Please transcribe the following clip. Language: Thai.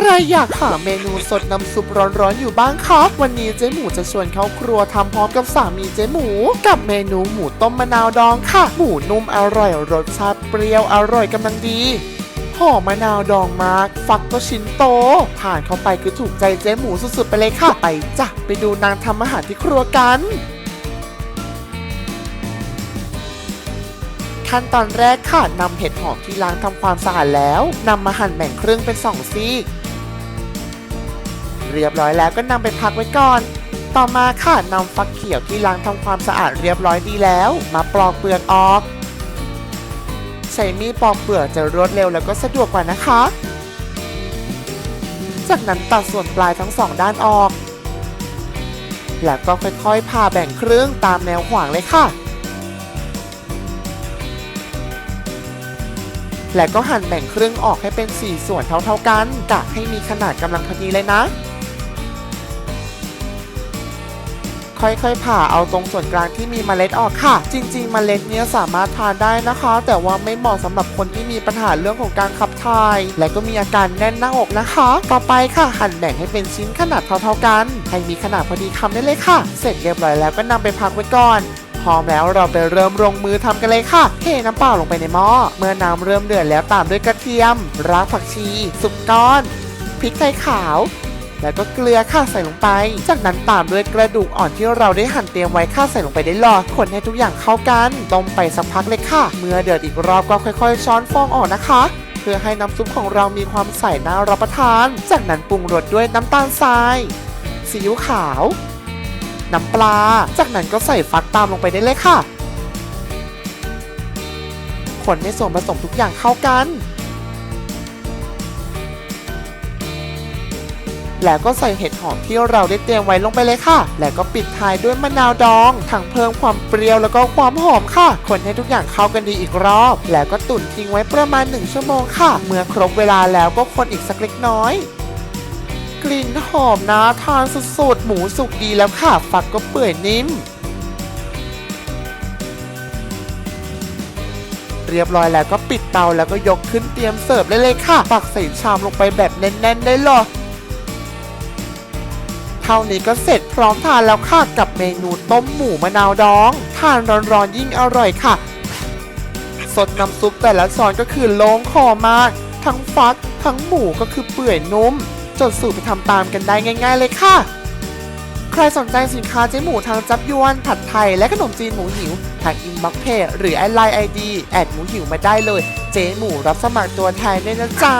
ใครอยากหาเมนูสดน้ำซุปร้อนๆอยู่บ้างคะวันนี้เจ๊หมูจะชวนเข้าครัวทำพร้อมกับสามีเจ๊หมู กับเมนูหมูต้มมะนาวดองค่ะ หมูนุ่มอร่อยรสชาติเปรี้ยวอร่อยกำลังดีหอมมะนาวดองมาก ฟักก็ชิ้นโตทานเข้าไปคือถูกใจเจ๊หมูสุดๆไปเลยค่ะ ไปจ้ะไปดูนางทำอาหารที่ครัวกันขั้นตอนแรกค่ะนำเห็ดหอมที่ล้างทำความสะอาดแล้วนำมาหั่นแบ่งครึ่งเป็นสองซีก เรียบร้อยแล้วก็นำไปพักไว้ก่อน ต่อมาค่ะนำฟักเขียวที่ล้างทำความสะอาดเรียบร้อยดีแล้ว มาปลอกเปลือกออก ใช้มีดปอกเปลือกจะรวดเร็วแล้วก็สะดวกกว่านะคะ จากนั้นตัดส่วนปลายทั้งสองด้านออก แล้วก็ค่อยๆผ่าแบ่งครึ่งตามแนวขวางเลยค่ะและก็หั่นแบ่งครึ่งออกให้เป็น 4 ส่วนเท่าๆกันกะให้มีขนาดกำลังพอดีเลยนะ ค่อยๆ ผ่าเอาตรงส่วนกลางที่มีเมล็ดออกค่ะ จริง ๆ เมล็ดเนี้ยสามารถทานได้นะคะ แต่ว่าไม่เหมาะสำหรับคนที่มีปัญหาเรื่องของการขับถ่าย และก็มีอาการแน่นหน้าอกนะคะ ต่อไปค่ะหั่นแบ่งให้เป็นชิ้นขนาดเท่าๆกันให้มีขนาดพอดีคำได้เลยค่ะ เสร็จเรียบร้อยแล้วก็นำไปพักไว้ก่อนพร้อมแล้วเราไปเริ่มลงมือทำกันเลยค่ะ เทน้ำเปล่าลงไปในหม้อ เมื่อน้ำเริ่มเดือดแล้วตามด้วยกระเทียม รากผักชี สุกก้อน พริกไทยขาว แล้วก็เกลือค่ะใส่ลงไป จากนั้นตามด้วยกระดูกอ่อนที่เราได้หั่นเตรียมไว้ค่ะใส่ลงไปได้เลยคนให้ทุกอย่างเข้ากันต้มไปสักพักเลยค่ะ เมื่อเดือดอีกรอบก็ค่อย ๆ ช้อนฟองออกนะคะเพื่อให้น้ำซุปของเรามีความใสน่ารับประทาน จากนั้นปรุงรสด้วยน้ำตาลทรายซีอิ๊วขาว น้ำปลา จากนั้นก็ใส่ฟักตามลงไปได้เลยค่ะ คนให้ส่วนผสมทุกอย่างเข้ากัน แล้วก็ใส่เห็ดหอมที่เราได้เตรียมไว้ลงไปเลยค่ะ แล้วก็ปิดท้ายด้วยมะนาวดอง ทั้งเพิ่มความเปรี้ยวแล้วก็ความหอมค่ะ คนให้ทุกอย่างเข้ากันดีอีกรอบ แล้วก็ตุ๋นทิ้งไว้ประมาณ 1 ชั่วโมงค่ะ เมื่อครบเวลาแล้วก็คนอีกสักเล็กน้อยกลิ่นหอมนะทานสุดๆหมูสุกดีแล้วค่ะ ฝักก็เปื่อยนิ่ม เรียบร้อยแล้วก็ปิดเตาแล้วก็ยกขึ้นเตรียมเสิร์ฟได้เลยค่ะตักใส่ชามลงไปแบบแน่นๆ ได้เลย เท่านี้ก็เสร็จพร้อมทานแล้วค่ะกับเมนูต้มหมูมะนาวดอง ทานร้อนๆยิ่งอร่อยค่ะ สดน้ำซุปแต่ละซอนก็คือโล่งคอมาก ทั้งฟัก ทั้งหมูก็คือเปื่อยนุ่ม จดสูตรไปทำตามกันได้ง่าย ๆ เลยค่ะ ใครสนใจสินค้าเจ๊หมูทางจับยวน ผัดไทยและขนมจีนหมูหิว ทางอินบ็อกเพจหรือไอไลน์ไอดีแอดหมูหิวมาได้เลย เจ๊หมูรับสมัครตัวแทนด้วยนะจ๊ะ